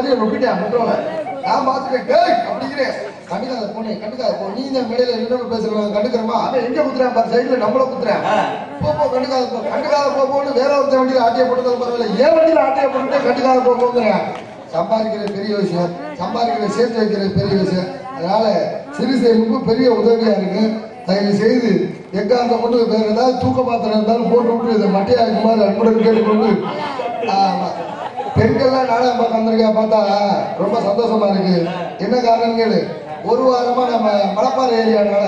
ஒண்ணு கிடைக்கிற மாதிரி முட்டோல நான் பாத்துட்டேன் அப்படிங்கிறேன் கண்டுக்காத போனே கண்டுக்காத போ. நீ இந்த மேடையில என்ன பேசுறாங்க கண்டுக்கிறமா? அவன் எங்க குத்துறான் பாரு சைடுல நம்மள குத்துறான். போ போ கண்டுக்காத போ. கண்டுக்காத போ போன்னு வேற ஒருத்தன் வண்டியில ஆட்டிய போட்டது பரவாயில்ல. ஏன் வண்டியில ஆட்டிய போட்டுட்டு கண்டுக்காத போ போங்கிறேன். சம்பாதிக்கிற பெரிய விஷயம். சம்பாதிக்கிற சேர்த்து வைக்கிற பெரிய விஷயம். அதனால சிறு சேமிப்பு பெரிய உதவியா இருக்கு. தயவு செய்து எக்காந்த கொண்டு வேற ஏதாவது தூக்க பாத்திரம் இருந்தாலும் போட்டு விட்டு இதை மட்டையா இருக்குமாறு அன்புடன் கேட்டுக்கொண்டு. ஆமா. பெண்கள்லாம் நாடகம் பார்க்க வந்திருக்கா பார்த்தா ரொம்ப சந்தோஷமா இருக்கு. என்ன காரணம் கேளு. ஒரு வாரமா நம்ம மணப்பாறை ஏரியானால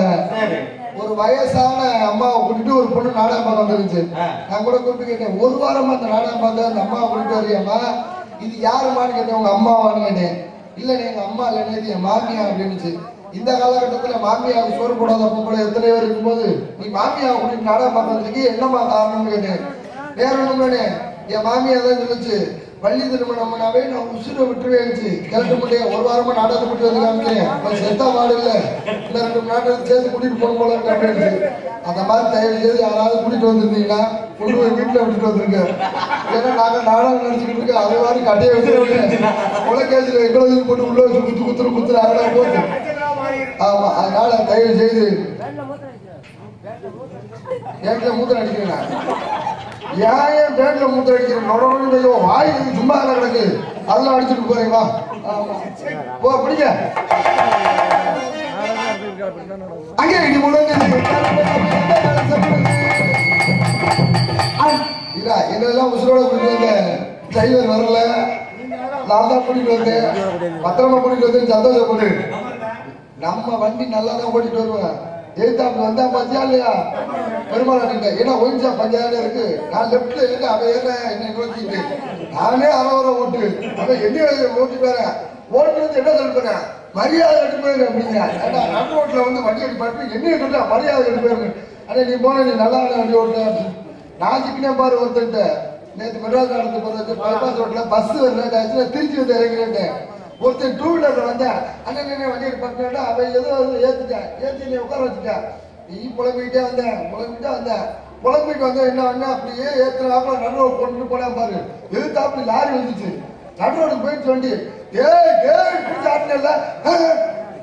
ஒரு வயசான அம்மாவை கூட்டிட்டு ஒரு பொண்ணு நாடகம் பார்க்க வந்துருந்துச்சு. நான் கூட கூப்பிட்டு கேட்டேன். ஒரு வாரமா அந்த நாடகம் பார்க்க அந்த அம்மாவை கூட்டிட்டு வரியாமா இது யாருமான்னு கேட்டேன். உங்க அம்மாவான்னு கேட்டேன். இல்லைண்ணே எங்க அம்மா இல்லைண்ணே இது என் மாமியா அப்படின்னுச்சு. இந்த காலகட்டத்துல மாமியாவுக்கு சோறு போடாத பொம்பளை எத்தனை பேர் இருக்கும்போது நீ மாமியாவை கூட்டிட்டு நாடகம் பார்க்க வந்திருக்கீங்க என்னம்மா காரணம்னு கேட்டேன். வேற ஒண்ணுமே என் மாமியா தான் சொல்லுச்சு பள்ளி திருமணம்னாவே நான் உசுரை விட்டுருவேன்ச்சு கிளட்ட முடியும் ஒரு வாரமா நாடகத்தை கூட்டி வந்து காமிக்கிறேன். செத்தா மாடு இல்ல. இந்த ரெண்டு மணி நேரத்துக்கு சேர்த்து கூட்டிட்டு போன போல அப்படின்னு அந்த மாதிரி தயவு செய்து யாராவது கூட்டிட்டு வந்திருந்தீங்கன்னா கொண்டு போய் வீட்டுல விட்டுட்டு வந்துருங்க. ஏன்னா நாங்க நாடகம் நினைச்சுக்கிட்டு இருக்கோம். அது மாதிரி கட்டையை வச்சிருக்கோம் உலகேஜில் எங்களுக்கு போட்டு உள்ள வச்சு குத்து குத்துரு குத்துரு அதெல்லாம் போட்டு. ஆமா அதனால தயவு செய்து பேட்ல மூத்திரம் அடிக்கிறேன். ஏன் ஏன் பேட்ல மூத்திரம் அடிக்கிறேன் வாய் சும்மா கிடக்கு. அதெல்லாம் அடிச்சுட்டு போறீங்களா ஆமா. போ பிடிங்க. அங்கே இடி இல்ல என்னெல்லாம் உசுரோட கூட்டிட்டு வந்தேன் டிரைவர் வரல. நான் தான் கூட்டிட்டு வந்தேன். பத்திரமா கூட்டிட்டு வந்தேன் சந்தோஷப்படு. நம்ம வண்டி நல்லா தான் ஓட்டிட்டு வருவேன். எதிர்த்தாப்புல வந்தா பத்தியா இல்லையா? பெருமாள் ஏன்னா ஒயின்சா பஞ்சாயத்து இருக்கு? நான் லெப்ட்ல இருந்து அவன் ஏற என்னை நோக்கிட்டு. நானே அறவர ஓட்டு. அவன் என்ன ஓட்டி வேற ஓட்டுறது என்ன சொல்றேன் மரியாதை எடுத்து போயிரு அப்படிங்க ஏன்னா நடு ரோட்ல வந்து வண்டி அடி பார்த்து என்ன சொல்ற? மரியாதை எடுத்து போயிரு. அண்ணே நீ போன நீ நல்லா வண்டி ஓட்டுற நான் சிக்கினே பாரு ஒருத்தன்ட்ட நேற்று மெட்ராஸ் நடந்து போறது பைபாஸ் ரோட்ல பஸ் லேட் திருச்சி வந்து இறங்கிறேன் ஒருத்தன் டூ வீலர்ல வந்த அண்ணன் என்ன வண்டி எடுப்பாங்க அவன் ஏதோ வந்து ஏத்துட்டேன் ஏத்தி நீ உட்கார வச்சுட்டேன் நீ புலம்பிக்கிட்டே வந்தேன் புலம்பிக்கிட்டே வந்தேன் புலம்பிட்டு வந்த என்ன பண்ண அப்படியே ஏத்துறாப்புல நடுவோடு கொண்டு போனேன் பாரு. எதிர்த்தாப்புல லாரி வந்துச்சு. நடுவோடு போயிட்டு வண்டி ஏய் ஏய் பிடிச்ச ஆட்டினல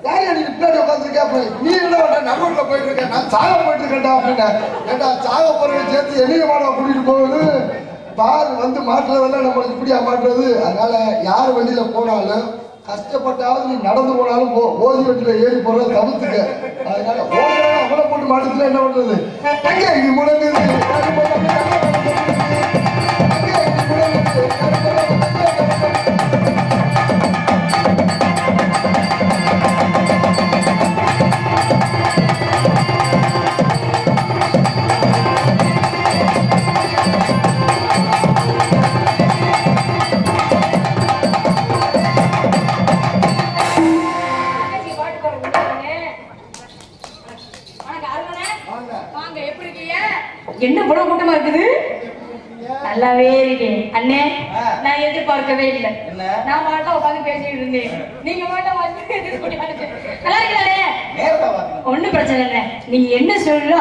லாரி எனக்கு பின்னாடி உட்காந்துருக்கேன் நீ என்ன பண்ண? நடுவோட்ல போயிட்டு இருக்கேன் நான் சாக போயிட்டு இருக்கேன்டா அப்படின்னா. ஏண்டா சாக போறதை சேர்த்து என்னைய மாடா கூட்டிட்டு போகுது? பார் வந்து மாட்டுறதெல்லாம் நம்மளுக்கு இப்படியா மாட்டுறது? அதனால யார் வண்டியில போனாலும் கஷ்டப்பட்டாலும் நீ நடந்து போனாலும் போ. ஓதி ஏறி போறத தவிர்த்துக்க. அதனால ஓடுறவன் போட்டு மாட்டுச்சுல என்ன பண்றது? தங்க இது முடங்குது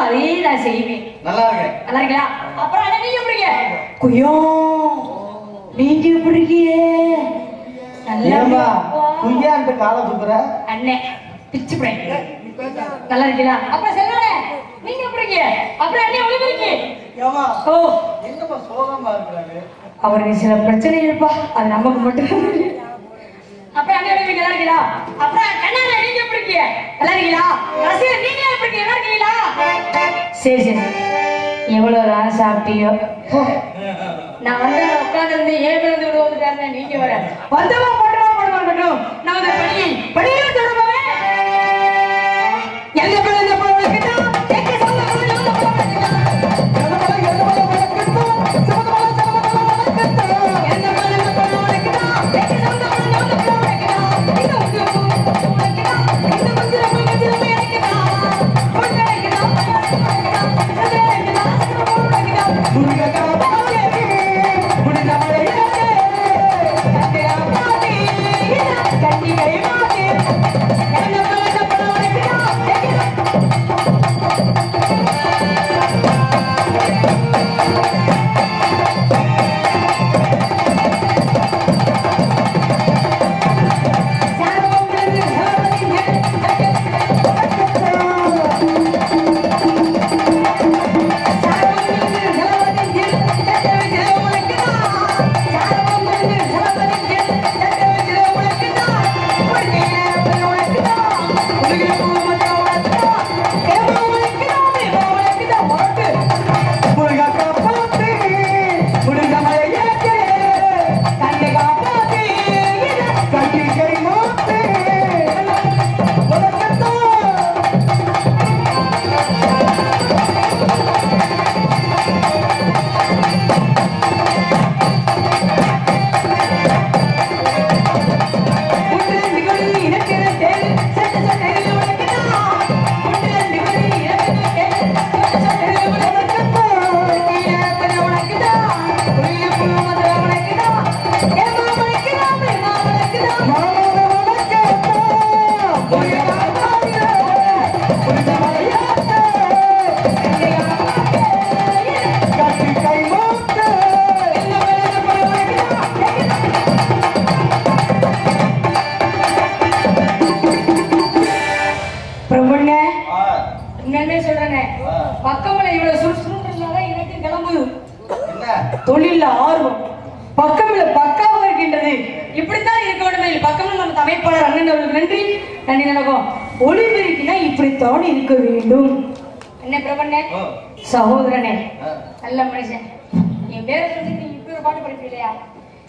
அதே நான் செய்வேன் நல்லா இருக்கேன் நல்லா இருக்கா அப்புறம் அண்ணா நீங்க எப்படி இருக்கீங்க? குய்யோ நீங்க எப்படி இருக்கீங்க? நல்லா? குய்யான்ட்டு காலை துப்புற அண்ணே பிச்சு நல்லா இருக்கீங்களா? அப்புறம் செல்வனே நீங்க எப்படி இருக்கீங்க? அப்புறம் அண்ணே ஒளிவு இருக்கு ஏமா ஓ. என்னம்மா சோகமா இருக்கிறாரு? அவருக்கு சில பிரச்சனை இருப்பா அது நமக்கு மட்டும். அப்புறம் அங்க ஒளிவு நல்லா இருக்கீங்களா? அப்புறம் கண்ணால நீங்க எப்படி இருக்கீங்க? நல்லா இருக்கீங்களா? ரசிகர் நீங்க எப்படி இருக்கீங்க? நல்லா இருக்கீங்களா? சரி சரி. எவ்வளவு தான் சாப்பிட்டியோ நான் வந்து உட்கார்ந்து ஏன் வந்து விடுவது நீங்க வர வந்தவா போட்டுவா போடுவா மட்டும் நான் வந்து தொழில்ல ஆர்வம். பக்கமில்ல பக்காவாக இருக்கின்றது இப்படித்தான் இருக்க வேண்டும் பக்கமில் நம்ம அமைப்பாளர் அண்ணன் அவர்களுக்கு நன்றி. நன்றி நடக்கும் ஒளிபெருக்கினா இப்படித்தான் இருக்க வேண்டும். என்ன பிரபண்ணே. சகோதரனே. நல்ல மனுஷன். என் பேரை சொல்லி நீ இப்படி ஒரு பாட்டு படிப்பீங்களா?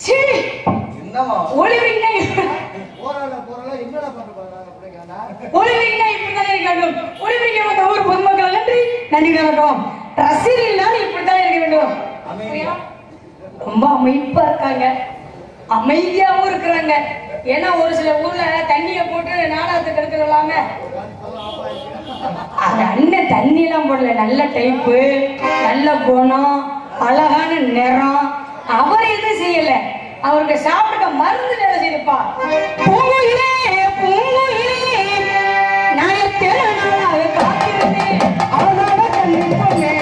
சீ என்னம்மா? ஒளிபெருக்கினா ஒளிபெருக்கினா இப்படித்தான் இருக்க வேண்டும். ஒளிபெருக்க வந்த ஊர் பொதுமக்கள் நன்றி. நன்றி நடக்கும் ரசிகர்கள் இல்லாமல் இப்படித்தான் இருக்க வேண்டும். ரொம்ப அமைப்பா இருக்காங்க. அமைதியாவும் இருக்கிறாங்க. ஏன்னா ஒரு சில ஊர்ல தண்ணிய போட்டு நாடாத்து எடுத்துக்கலாம அது அண்ணன் தண்ணி எல்லாம் போடல. நல்ல டைப்பு நல்ல குணம் அழகான நிறம். அவர் எதுவும் செய்யல. அவருக்கு சாப்பிட்ட மருந்து வேலை செய்துப்பா. பூங்குயிலே பூங்குயிலே நான் எத்தனை நாளாக காத்திருந்தேன். அவனோட கண்ணு பொண்ணே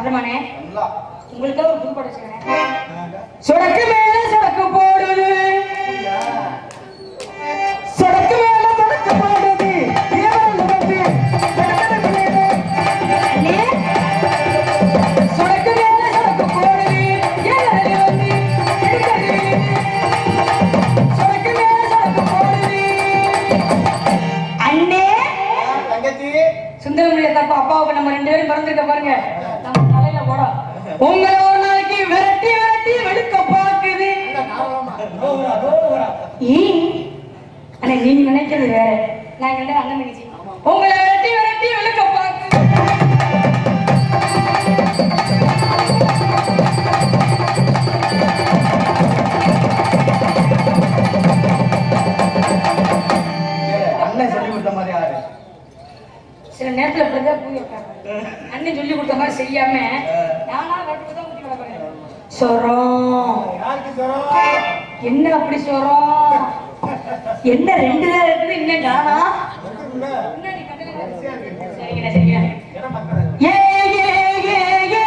நல்லா. உங்களுக்கு ஒரு புது படைச்சுக்கிறேன் சொடக்கு மேல அப்படி சொல்றோம். என்ன ரெண்டு தான் இருக்குது இன்னும் காணா ஏ ஏ ஏ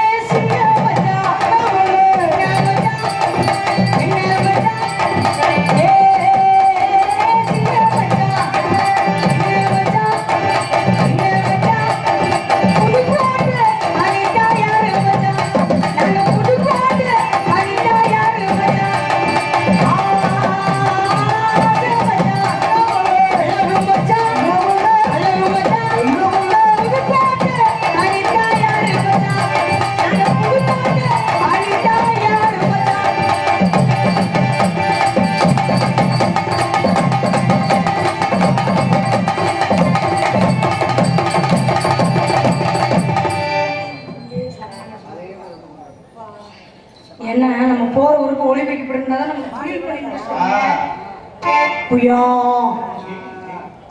என்ன நம்ம போற ஊருக்கு ஒளி வைக்கப்பட்டிருந்தா தான் நமக்கு ஃபீல் பண்ணிட்டு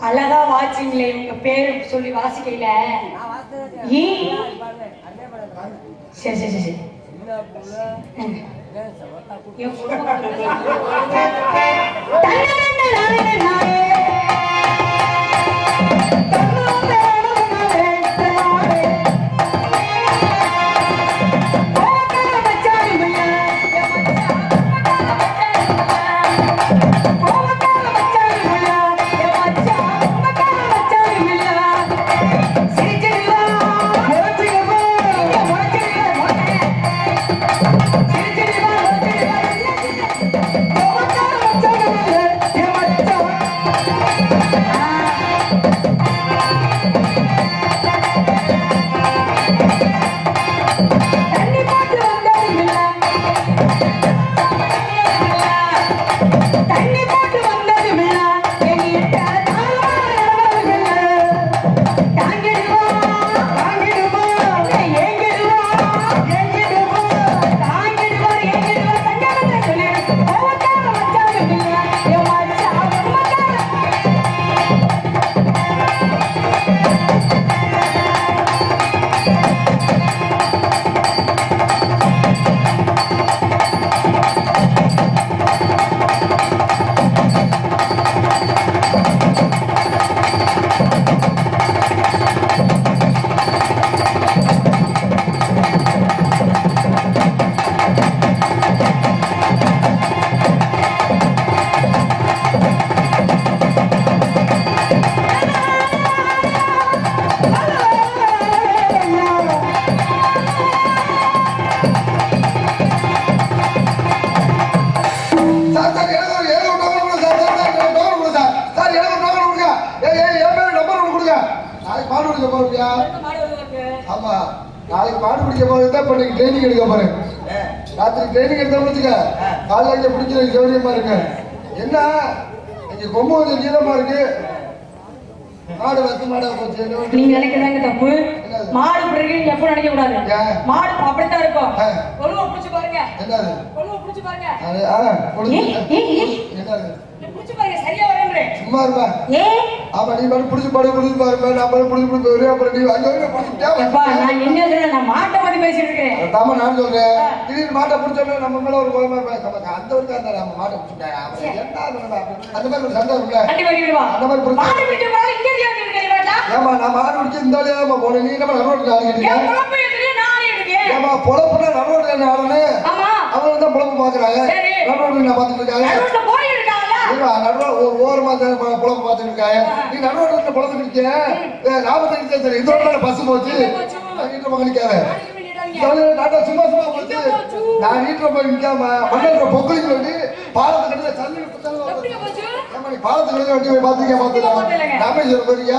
அழகா வாட்சிங்களே உங்க பேர் சொல்லி வாசிக்கையில. சரி சரி சரி ஆமா. நாளைக்கு பாடு பிடிக்க போறது தான் பண்ணி ட்ரைனிங் எடுக்க போறேன் ராத்திரி ட்ரைனிங் எடுத்த வச்சுக்க காலைல இங்க பிடிக்கிறது கௌரியமா இருக்கு. என்ன? இங்க கொம்பு கொஞ்சம் நீளமா இருக்கு. மாடு வச்சு மாடா போச்சு? நீங்க நினைக்கிறதாங்க தப்பு? மாடு பிறகு நீங்க எப்ப நினைக்க கூடாது? மாடு அப்படித்தான் இருக்கும். கொழுவ புடிச்சு பாருங்க. என்னது? கொழுவ புடிச்சு பாருங்க. என்னது? புடிச்சு பாருங்க சரியா வரேன்றேன் சும்மா இருப்பா. ஏ ஆமா நீ மட்டும் பிடிச்சி பாடு பிடிச்சி பாரு நான் பாடு பிடிச்சி பிடிச்சி வருவேன் அப்புறம் நீ அங்க வரைக்கும் அப்பா பிடிச்சிட்டே நான் என்ன சொல்றேன் நான் மாட்டை பத்தி பேசிட்டு இருக்கேன் தாம நான் சொல்றேன். திடீர்னு மாட்டை பிடிச்சோம்னா நம்ம மேல ஒரு கோயமா நமக்கு அந்த ஒரு காரணம் நம்ம மாட்டை பிடிச்சிட்டாங்க அவன் என்ன? அந்த மாதிரி ஒரு கேடுவா அந்த மாதிரி பிடிச்சு இங்க ஏமா நான் மாடு பிடிச்சி வழியா நம்ம போனேன் நீ நம்ம நடுவோட்டு ஆடிக்கிட்டு என் குழப்பம் எதுலயும் நானே இருக்கேன்? ஏமா பொழப்புனா நடுவோட்டு ஆடணும் ஆமா. அவங்க தான் பொழப்பு பாக்குறாங்க. நடுவோட்டு நான் பாத்துட்டு இருக்காங்க நடுவுல நடுவுல ஒரு ஓரமா தான் ப- பொழப்பு பாத்துட்டு இருக்காங்க. நீ நடுவோட்டு பொழப்பு இருக்கேன் நாற்பத்தஞ்சு சரி. இதோட பஸ் போச்சு. வீட்டுல மகனிக்காத டாட்டா சும்மா சும்மா போச்சு? நான் வீட்டுல போய் நிக்காம மண்ணன்ற பொங்கலுக்கு வேண்டி பாலத்து கட்டுல போச்சு? ஏமா நீ பாலத்து கட்டுல வண்டி போய் பாத்துக்க பார்த்ததில்லைங்க. பாத்துக்க ராமேஸ்வரம் போறியா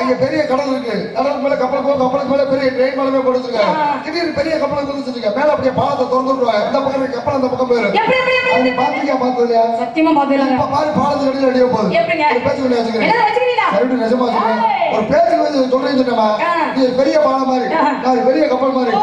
அங்க பெரிய கடல் இருக்கு. கடலுக்கு மேல கப்பல் போ கப்பலுக்கு மேல பெரிய ட்ரெயின் மேலமே கொடுத்துருக்காங்க ஆ. திடீர்னு பெரிய கப்பல் கொடுத்துருக்க மேல அப்படியே பாலத்தை திறந்து விடுவாங்க இந்த பக்கம் கப்பல் அந்த பக்கம் அது நீ பாத்துக்க பார்த்ததுலையா சத்தியமா பாத்துலாங்க இப்ப பாரு பாலத்து கடையில் ரெடியா போகுது. பேச்சு வச்சுக்கிறேன் நிஜமா. ஒரு சொல்றேன்னு. நீ பெரிய பாலம் மாதிரி. நான் பெரிய கப்பல் மாதிரி.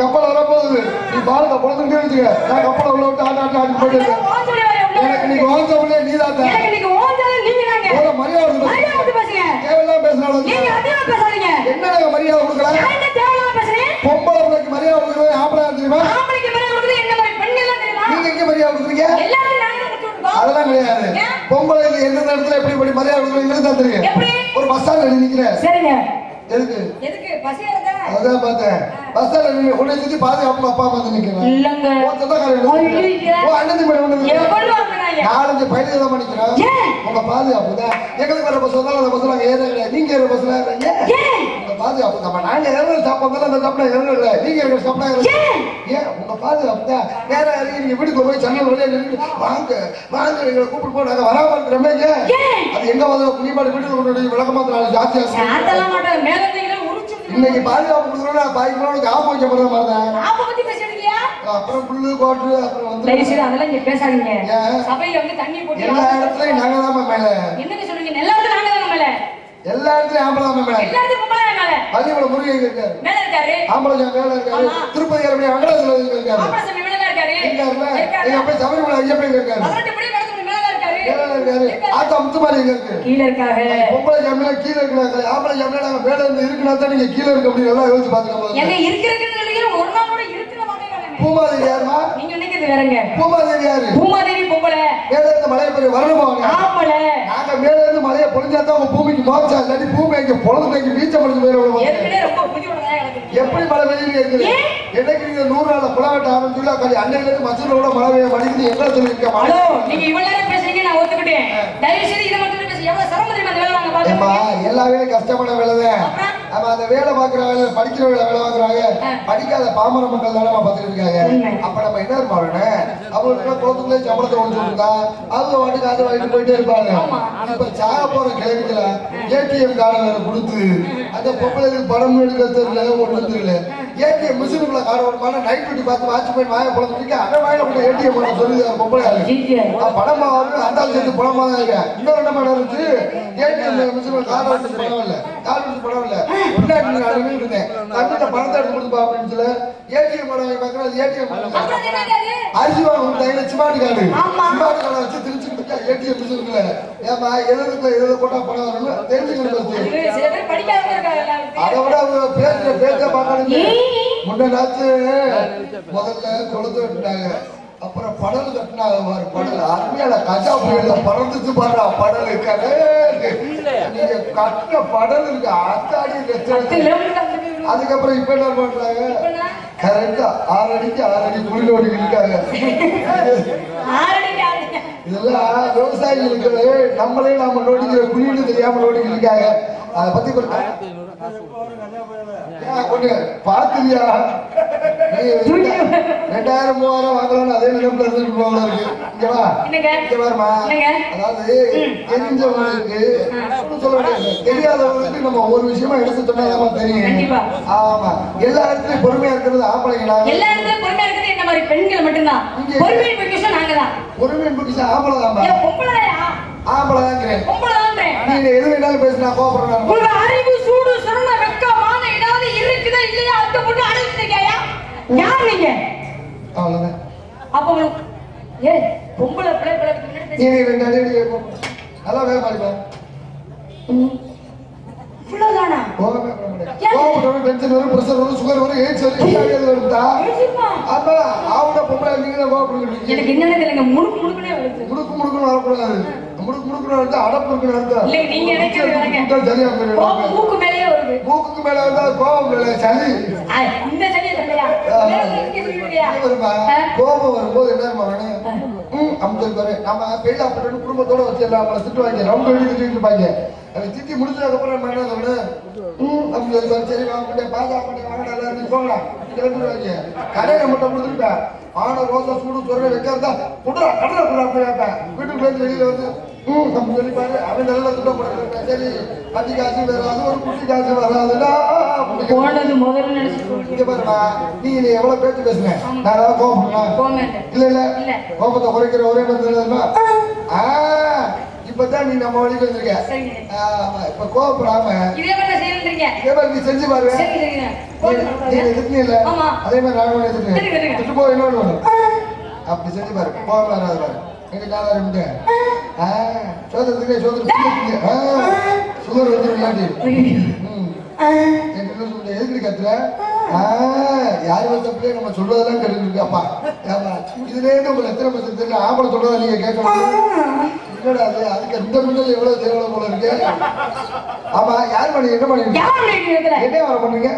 கப்பல் வரப்போகுது. நீ பாலத்தை பொழுதுட்டே வச்சுக்க. நான் கப்பலை உள்ள விட்டு ஆட்டு ஆட்டு ஆட்டி போயிட்டு எனக்கு நீங்க வாழ்ந்த பிள்ளை நீ தான் எனக்கு இன்னைக்கு ஓஞ்சாலும் நீங்க தாங்க எவ்வளவு மரியாதை மரியாதை கொடுத்து பேசுங்க. தேவையில்லாம பேசினாலும் நீங்க அதிகமா பேசாதீங்க? என்ன நாங்க மரியாதை கொடுக்கல? நான் என்ன தேவையில்லாம பேசுறேன் பொம்பளை பிள்ளைக்கு மரியாதை கொடுக்கறது ஆம்பளை தெரியுமா? ஆம்பளைக்கு மேல கொடுக்குறது என்ன மாதிரி பெண் எல்லாம் தெரியுமா? நீங்க எங்க மரியாதை கொடுக்குறீங்க? எல்லாரும் நாங்க கொடுத்து விட்டுருக்கோம் அதெல்லாம் கிடையாது. ஏன்? பொம்பளைக்கு எந்த நேரத்துல எப்படி எப்படி மரியாதை கொடுக்குறீங்கன்னு தான் தெரியும். எப்படி? ஒரு பஸ் ஸ்டாண்ட்ல நிக்கிறேன். சரிங்க. எதுக்கு? எதுக்கு? ஏறதா அதான் பார்த்தேன். பஸ் ஸ்டாண்ட்ல நின்னு உன்னை சுத்தி பாதுகாப்பு அப்பா வந்து நிக்கிறேன் இல்லங்க. உன் அண்ணன் தம்பி வந்து. எவ்வளவு நாலஞ்சு பையன் தான் பண்ணிக்கிறோம்? உங்க பாதுகாப்பு தான். எங்களுக்கு வர பஸ் வந்தாலும் அந்த பஸ்ல நாங்க ஏற கிடையாது நீங்க ஏற பஸ்ல ஏறுறீங்க? ஏன் உங்க பாதுகாப்பு தான். நாங்க ஏற ஸ்டாப் வந்தாலும் அந்த ஸ்டாப்ல ஏறல நீங்க ஏற ஸ்டாப்ல ஏன்? உங்க பாதுகாப்பு தான். நேரா இறங்கி நீங்க வீட்டுக்கு போய் சன்னல் வழியா நின்று வாங்க. வாங்க எங்களை கூப்பிட்டு போ. நாங்க வராம இருக்கிறோமே ஏன்? எங்க வந்து கொண்டு ஜாஸ்தியா சாத்தலாம் மாட்டேன். மேல இருந்தீங்களா உரிச்சு இன்னைக்கு பாதுகாப்பு கொடுக்குறோம்னா பாய்க்கு மேல மாதிரி பத்தி பேசுறீங்க அப்புறம் புல்லு கோட்டு அப்புறம் வந்து தயவு செய்து அதெல்லாம் இங்க பேசாதீங்க? சபையில வந்து தண்ணி போட்டு எல்லா இடத்துலயும் நாங்க தான் மேல. என்னங்க சொல்றீங்க? எல்லா இடத்துலயும் நாங்க தாங்க மேல. எல்லா இடத்துலயும் ஆம்பளை தான் மேல. எல்லா இடத்துலயும் பொம்பளை மேல. முருகன் இருக்காரு? மேல இருக்காரு. ஆம்பளை மேல இருக்காரு. திருப்பதி அப்படியே வெங்கடாசல இருக்காரு. ஆம்பளை மேல இருக்காரு. நீங்க போய் சபரிமலை ஐயப்பன் இருக்காரு? ஆத்தா முத்துமாரி எங்க இருக்கு? கீழே பொம்பளை ஜாமியில கீழே இருக்கிறாங்க. ஆம்பளை ஜாமியில நாங்க மேல இருந்து இருக்குன்னா தான் நீங்க கீழே இருக்க முடியும். எல்லாம் யோசிச்சு பாத்துக்கலாம் எங்க இருக்கிறதுன்னு ஒரு நாள் கூட இருக்கிற மாட்டேங்கிறாங்க பூமாதேவி யாருமா நீங்க நினைக்கிறது வேறங்க. பூமாதேவி யாரு? பூமாதேவி பொம்பளை. மேல இருந்து மலையை பெரிய வரணுமா அவங்க? ஆம்பளை. நாங்க மேல இருந்து மலையை பொழிஞ்சா தான் உங்க பூமிக்கு மோச்சா இல்லாட்டி பூமி இங்க பொழுது இங்க வீச்ச முடிஞ்சு போயிடும் எனக்கு எப்படி மழை பெய்யுது இருக்குது ஏன்? என்னைக்கு நீங்க நூறு நாள் புலவட்ட ஆரம்பிச்சுள்ள அன்னையில இருந்து மசூரோட மழை பெய்ய மடிக்குது. என்ன ஹலோ நீங்க இவ்வளவு ஒத்துக்கிட்டேன். தயவு செய்து இதை மட்டும் பேச எவ்வளவு சிரமம் தெரியுமா? அந்த வேலை நாங்க பாக்குறோம் எல்லா வேலையும் கஷ்டமான வேலை தான் அப்புறம்? ஆமா அந்த வேலை பாக்குற வேலை படிக்கிற வேலை வேலை பாக்குறாங்க. படிக்காத பாமர மக்கள் தானே இருக்காங்க. உண்மை. அப்ப நம்ம என்ன இருப்பாங்க அவங்களுக்கு குளத்துக்குள்ளே சம்பளத்தை ஒழிச்சு விட்டுருந்தா அவங்க வாட்டுக்கு அதை வாங்கிட்டு போயிட்டே இருப்பாங்க. இப்ப சாக போற கிழக்குல ஏடிஎம் கார்டை கொடுத்து அந்த பொம்பளைக்கு பணம் எடுக்க தெரியல ஒண்ணு தெரியல ஏடிஎம் மிஷினுக்குள்ள கார்டு ஓடுமான நைட் டியூட்டி பார்த்து வாட்ச் போய் வாய குழந்தைக்கு அவன் வாயில கூட ஏடிஎம் பண்ண சொல்லி பொம்பளை பணமா வரும் அந்த சேர்த்து பணமா தான் இருக்கேன் இன்னொரு என்ன பணம் இருந்துச்சு? ஏடிஎம் மிஷின் கார்டு எடுத்து பணம் இல்ல. இல்ல. நான் அனுப்பிட்டு இருந்தேன் தம்பிட்ட பணத்தை எடுத்து கொடுத்து பாப்பேன்னு சொல்லி. ஏடிஎம் பணம் வாங்கி பார்க்கறது ஏடிஎம் அது? அரிசி வாங்க கொடுத்தாங்க சிமார்ட் கார்டு. ஆமா. சிமார்ட் கார்டை வச்சு திருச்சிட்டு ஏடிஎம் மிஷின் இருக்குல்ல ஏமா எழுதுக்குள்ள எழுத போட்டா பணம் வரணும் தெரிஞ்சுக்கணும் அதை விட அவங்க பேசுற பேச்ச பார்க்கணும் ஏய். முன்னாச்சு முதல்ல கொளுத்து விட்டாங்க அப்புறம் படல் கட்டினாங்க பாரு படல். அருமையான கஜா புயல பறந்துச்சு பாரு படல். கடை நீங்க கட்டின படல் இருக்கு. அத்தாடி அதுக்கப்புறம் இப்ப என்ன பண்றாங்க? கரெக்டா ஆறு அடிக்கு ஆறு அடி குளிர் ஓடிக்கிட்டு இருக்காங்க. இதெல்லாம் விவசாயிகளுக்கு நம்மளே நாம நோடிக்கிற குழின்னு தெரியாம நோடிக்கிட்டு இருக்காங்க. அதை பத்தி கொஞ்சம் பாத்துறியா ரெண்டாயிரம் மூவாயிரம் வாங்கலாம்னு அதே நிலைமையில இருந்துட்டு போகலாம் இருக்கு? இங்க பாருமா? அதாவது தெரிஞ்சவங்களுக்கு ஒண்ணும் சொல்ல முடியாது. தெரியாதவங்களுக்கு நம்ம ஒரு விஷயமா எடுத்து தெரியும். ஆமா. எல்லா இடத்துலயும் பொறுமையா இருக்கிறது ஆம்பளைங்களா? எல்லா இடத்துலயும் பொறுமையா இருக்கிறது என்ன மாதிரி? பெண்கள் மட்டும்தான். பொறுமையின் பொக்கிஷம் நாங்க தான் பொறுமையின் புக்கிச்சு ஆம்பளை தான் ஆம்பளை பொம்பளை தான்றேன் நீங்க எது வேணாலும் பேசினா கோபப்படுறாங்க அறிவு சூடு சுரண வெக்கமான ஏதாவது இருக்குதா இல்லையா அந்த பொண்ணு அழைச்சிருக்கையா யார் நீங்க? அவ்வளவுதான். அப்ப ஏ பொம்பளை பிள்ளை பிள்ளை நீங்க ரெண்டு அடி அடி நல்லா வேக இவ்வளவுதானா? கோபமே டென்ஷன் வரும் பிரஷர் வரும் சுகர் வரும் எய்ட்ஸ் வரும் பொம்பளை நீங்க தான் கோபப்படுறீங்க எனக்கு என்னன்னு தெரியல முழுக்கு முழுக்குனே வருது முடுக்கு முடுக்குன்னு வரக்கூடாது. முடுக்கு முடுக்குன்னு வந்து அடப்பு இருக்குன்னு அர்த்தம். இல்ல நீங்க நினைக்கிறது முட்டை சரியா மூக்கு மேலேயே வருது. மூக்குக்கு மேல வந்தா கோபம் மேல சளி. இந்த கோபம் வரும்போது என்ன வரணும் ம், அப்படி சொல்லி பாரு. நம்ம பெரிய அப்பட்டு குடும்பத்தோட வச்சு எல்லாம் அவங்கள திட்டுவாங்க ரவுண்ட் அடி திட்டிட்டு இருப்பாங்க. அதை திட்டி முடிச்சதுக்கு அப்புறம் நம்ம என்ன அப்படி சொல்லி பாரு. சரி வாங்க. மாட்டேன் மாட்டேன் மட்டும் கொடுத்துருப்பேன் ஆன ரோசா சூடு சொல்ற வைக்கிறதா கடலை போய் வைப்பேன் வீட்டுக்கு போய் வெளியில வந்து ம், அப்படி சொல்லி பாரு அவன் நல்ல திட்டம் போட்டு சரி அஞ்சு காசு வராது ஒரு குட்டி காசு வராதுடா அப்படி போனது முதல்ல நினைச்சு இங்க பாருமா நீ நீ எவ்வளவு பேச்சு பேசுன? நான் ஏதாவது கோபப்படுறேன் போங்க இல்ல இல்ல. இல்ல. கோபத்தை குறைக்கிற ஒரே மருந்து என்னதுமா? ஆ இப்பதான் நீ நம்ம வழிக்கு வந்திருக்க. சரிங்க. ஆமா, இப்ப கோபப்படாம. இதே மாதிரி நீ செஞ்சு பாரு சரி சரிங்க நீ எதிர்த்தீங்கல்ல ஆமா. அதே மாதிரி நானும் போய் இன்னொன்று ஒண்ணு. அப்படி செஞ்சு பாரு. கோபம் வராது பாரு. இருக்கு ஆ சோதத்துக்கு சோதத்துக்கு ஆ சுகர் வந்துடும் இல்லாட்டி என்ன சொல்ற எதுக்கு கத்துற? ஆ, யார் வந்தப்பலே நம்ம சொல்றதெல்லாம் கேட்டுருக்கு அப்பா ஆமா இதுல இருந்து உங்களுக்கு எத்தனை பசங்க தெரியல ஆம்பளை சொல்றதா நீங்க கேட்கணும்? என்னடா அது அதுக்கு இந்த மின்னல் எவ்வளவு தேவை போல இருக்கு? ஆமா யார் பண்ணி என்ன பண்ணி என்ன வர பண்றீங்க?